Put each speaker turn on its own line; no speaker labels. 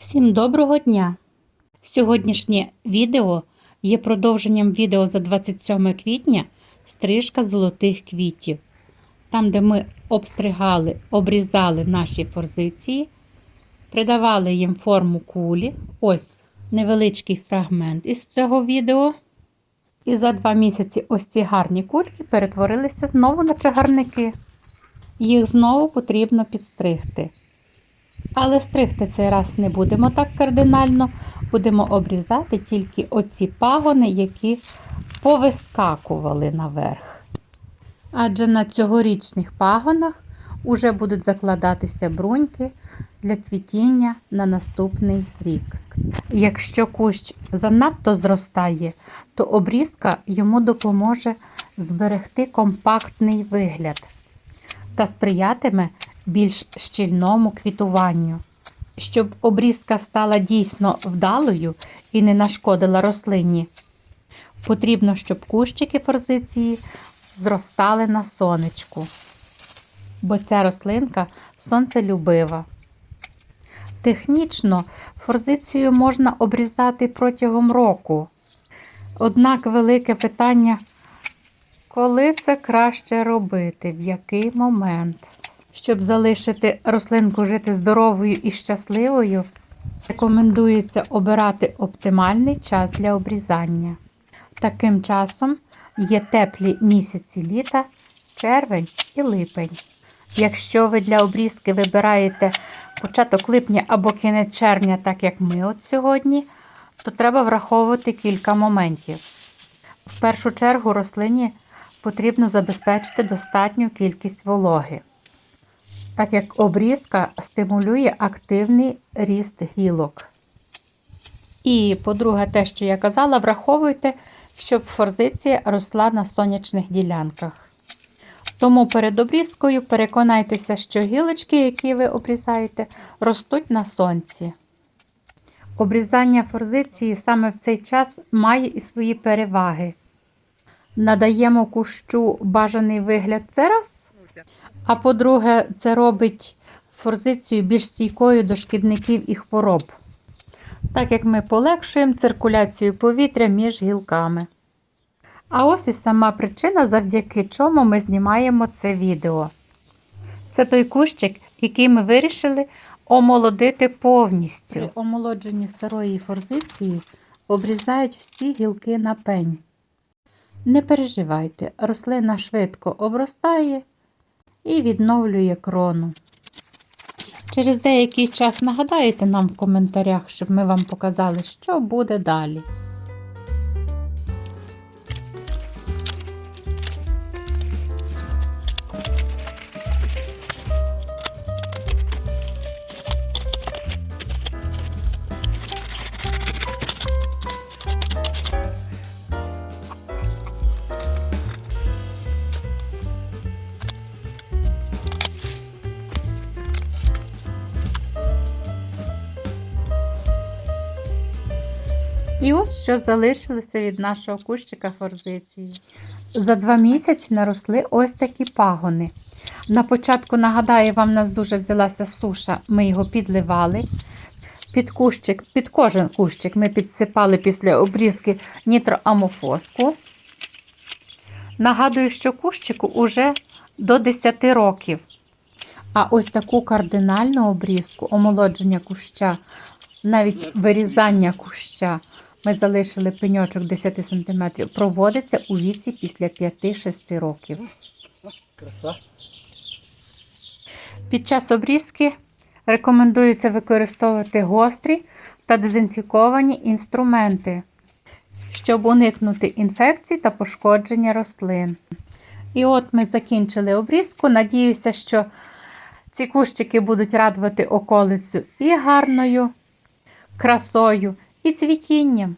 Всім доброго дня! Сьогоднішнє відео є продовженням відео за 27 квітня стрижка золотих квітів. Там, де ми обстригали, обрізали наші форзиції, придавали їм форму кулі. Ось невеличкий фрагмент із цього відео. І за два місяці ось ці гарні кульки перетворилися знову на чагарники. Їх знову потрібно підстригти. Але стригти цей раз не будемо так кардинально, будемо обрізати тільки оці пагони, які повискакували наверх. Адже на цьогорічних пагонах уже будуть закладатися бруньки для цвітіння на наступний рік. Якщо кущ занадто зростає, то обрізка йому допоможе зберегти компактний вигляд та сприятиме більш щільному квітуванню. Щоб обрізка стала дійсно вдалою і не нашкодила рослині, потрібно, щоб кущики форзиції зростали на сонечку, бо ця рослинка сонцелюбива. Технічно форзицію можна обрізати протягом року. Однак велике питання, коли це краще робити, в який момент? Щоб залишити рослинку жити здоровою і щасливою, рекомендується обирати оптимальний час для обрізання. Таким часом є теплі місяці літа, червень і липень. Якщо ви для обрізки вибираєте початок липня або кінець червня, так як ми от сьогодні, то треба враховувати кілька моментів. В першу чергу рослині потрібно забезпечити достатню кількість вологи так як обрізка стимулює активний ріст гілок. І, по-друге, те, що я казала, враховуйте, щоб форзиція росла на сонячних ділянках. Тому перед обрізкою переконайтеся, що гілочки, які ви обрізаєте, ростуть на сонці. Обрізання форзиції саме в цей час має і свої переваги. Надаємо кущу бажаний вигляд це раз. А по-друге, це робить форзицію більш стійкою до шкідників і хвороб, так як ми полегшуємо циркуляцію повітря між гілками. А ось і сама причина, завдяки чому ми знімаємо це відео. Це той кущик, який ми вирішили омолодити повністю. При омолодженні старої форзиції обрізають всі гілки на пень. Не переживайте, рослина швидко обростає і відновлює крону. Через деякий час нагадаєте нам в коментарях, щоб ми вам показали, що буде далі. І от що залишилося від нашого кущика форзиції. За два місяці наросли ось такі пагони. На початку, нагадаю, вам нас дуже взялася суша, ми його підливали. Під кущик, під кожен кущик ми підсипали після обрізки нітроамофоску. Нагадую, що кущику уже до 10 років. А ось таку кардинальну обрізку, омолодження куща, навіть вирізання куща ми залишили пеньочок 10 см, проводиться у віці після 5-6 років.
Краса.
Під час обрізки рекомендується використовувати гострі та дезінфіковані інструменти, щоб уникнути інфекцій та пошкодження рослин. І от ми закінчили обрізку. Надіюся, що ці кущики будуть радувати околицю і гарною красою, і цвітінням.